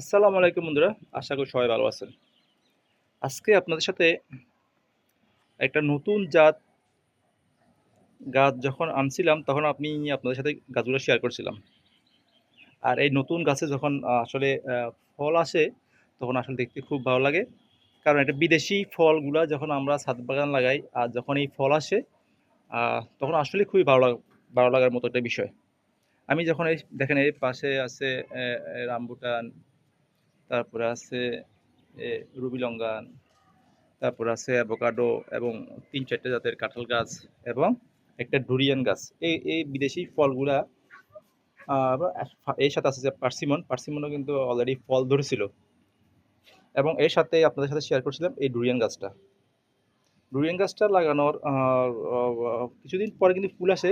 আসসালামু আলাইকুম বন্ধুরা, আশা করি সবাই ভালো আছেন। আজকে আপনাদের সাথে একটা নতুন জাত গাছ যখন আনছিলাম, তখন আপনি আপনাদের সাথে গাছগুলো শেয়ার করছিলাম। আর এই নতুন গাছে যখন আসলে ফল আসে, তখন আসলে দেখতে খুব ভালো লাগে। কারণ এটা বিদেশি ফলগুলা যখন আমরা ছাদ বাগান লাগাই, আর যখন এই ফল আসে তখন আসলে খুবই ভালো লাগ, ভালো লাগার মতো একটা বিষয়। আমি যখন এই, দেখেন এই পাশে আছে রামবুটান তারপরে আছে রুবি লঙ্গান, তারপর আছে অ্যাভোকাডো এবং তিন চারটে জাতের কাঁঠাল গাছ এবং একটা ডুরিয়ান গাছ। এই এই বিদেশি ফলগুলা এর সাথে আছে যে পার্সিমন, পার্সিমনও কিন্তু অলরেডি ফল ধরেছিল। এবং এর সাথে আপনাদের সাথে শেয়ার করছিলাম এই ডুরিয়ান গাছটা। ডুরিয়ান গাছটা লাগানোর কিছুদিন পরে কিন্তু ফুল আসে,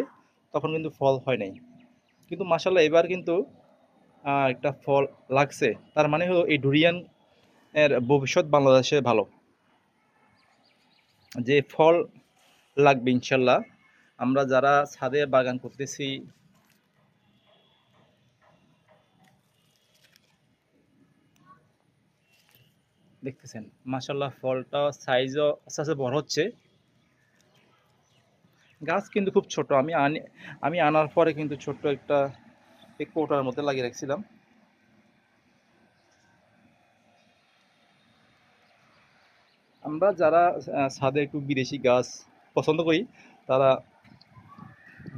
তখন কিন্তু ফল হয় নাই। কিন্তু মাসাল্লাহ এবার কিন্তু একটা ফল লাগছে। তার মানে হলো এই ডুরিয়ান এর ভবিষ্যৎ বাংলাদেশে ভালো। যে ফল লাগবে ইনশাল্লাহ। আমরা যারা ছাদে বাগান করতেছি, দেখতেছেন মাশাল্লাহ ফলটা সাইজও আস্তে আস্তে বড় হচ্ছে। গাছ কিন্তু খুব ছোট। আমি আনি, আমি আনার পরে কিন্তু ছোট্ট একটা এই কৌটার মধ্যে লাগিয়ে রাখছিলাম। আমরা যারা ছাদে একটু বিদেশি গাছ পছন্দ করি, তারা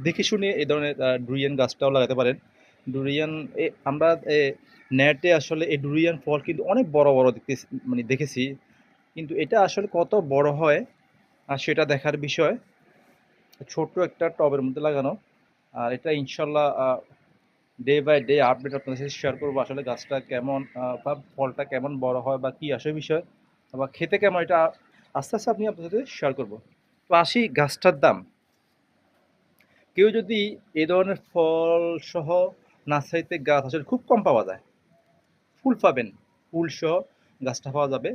দেখে শুনে এই ধরনের ডুরিয়ান গাছটাও লাগাতে পারেন। ডুরিয়ান, এ, আমরা নেটে আসলে এই ডুরিয়ান ফল কিন্তু অনেক বড় বড় দেখতে মানে দেখেছি। কিন্তু এটা আসলে কত বড় হয়, আর সেটা দেখার বিষয়। ছোট্ট একটা টবের মধ্যে লাগানো, আর এটা ইনশাল্লাহ ডে বাই ডে আপডেট আপনাদের সাথে শেয়ার করব, আসলে গাছটা কেমন বা ফলটা কেমন বড় হয় বা কী আসে বিষয়, বা খেতে কেমন এটা আস্তে আস্তে আপনি আপনাদের সাথে শেয়ার করব। তো আসি গাছটার দাম। কেউ যদি এই ধরনের ফল সহ নার্সারিতে গাছ আসলে খুব কম পাওয়া যায়, ফুল পাবেন, ফুল সহ গাছটা পাওয়া যাবে।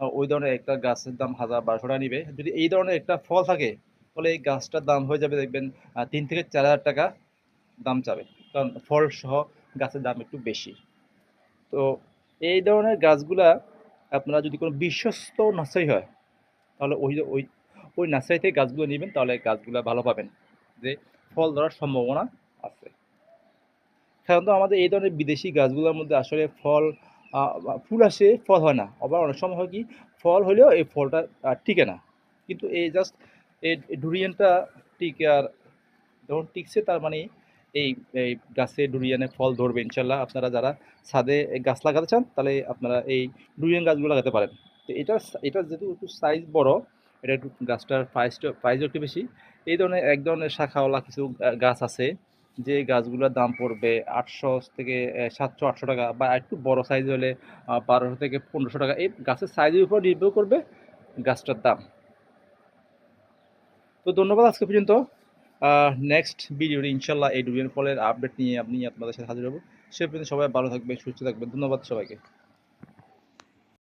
ওই ধরনের একটা গাছের দাম হাজার বারোশো টাকা নিবে। যদি এই ধরনের একটা ফল থাকে, তাহলে এই গাছটার দাম হয়ে যাবে দেখবেন তিন থেকে চার হাজার টাকা দাম চাবে। কারণ ফল সহ গাছের দাম একটু বেশি। তো এই ধরনের গাছগুলা আপনারা যদি কোনো বিশ্বস্ত নার্সারি হয়, তাহলে ওই ওই ওই নার্সারি থেকে গাছগুলো নেবেন, তাহলে গাছগুলো ভালো পাবেন। যে ফল ধরার সম্ভাবনা আছে। সাধারণত আমাদের এই ধরনের বিদেশি গাছগুলোর মধ্যে আসলে ফল ফুল আসে, ফল হয় না। আবার অনেক সময় হয় কি, ফল হলেও এই ফলটা টিকে না। কিন্তু এই জাস্ট এই ডুরিয়ানটা টিকে আর যখন টিকছে তার মানে এই এই গাছে ডুরিয়ানে ফল ধরবে, ইনশাল্লাহ আপনারা যারা ছাদে গাছ লাগাতে চান, তাহলে আপনারা এই ডুরিয়ান গাছগুলো লাগাতে পারেন। তো এটা এটা যেহেতু একটু সাইজ বড়, এটা একটু গাছটার প্রাইসটা প্রাইসও একটু বেশি, এই ধরনের, এক ধরনের শাখাওয়ালা কিছু গাছ আছে, যে গাছগুলোর দাম পড়বে আটশো থেকে সাতশো, আটশো টাকা বা একটু বড় সাইজ হলে বারোশো থেকে পনেরোশো টাকা, এই গাছের সাইজের উপর নির্ভর করবে গাছটার দাম। তো ধন্যবাদ আজকে পর্যন্ত। নেক্সট ভিডিওটি ইনশাল্লাহ এই ডুবিয়ান ফলের আপডেট নিয়ে আপনি আপনাদের সাথে হাজির হব। সে পর্যন্ত সবাই ভালো থাকবেন, সুস্থ থাকবেন। ধন্যবাদ সবাইকে।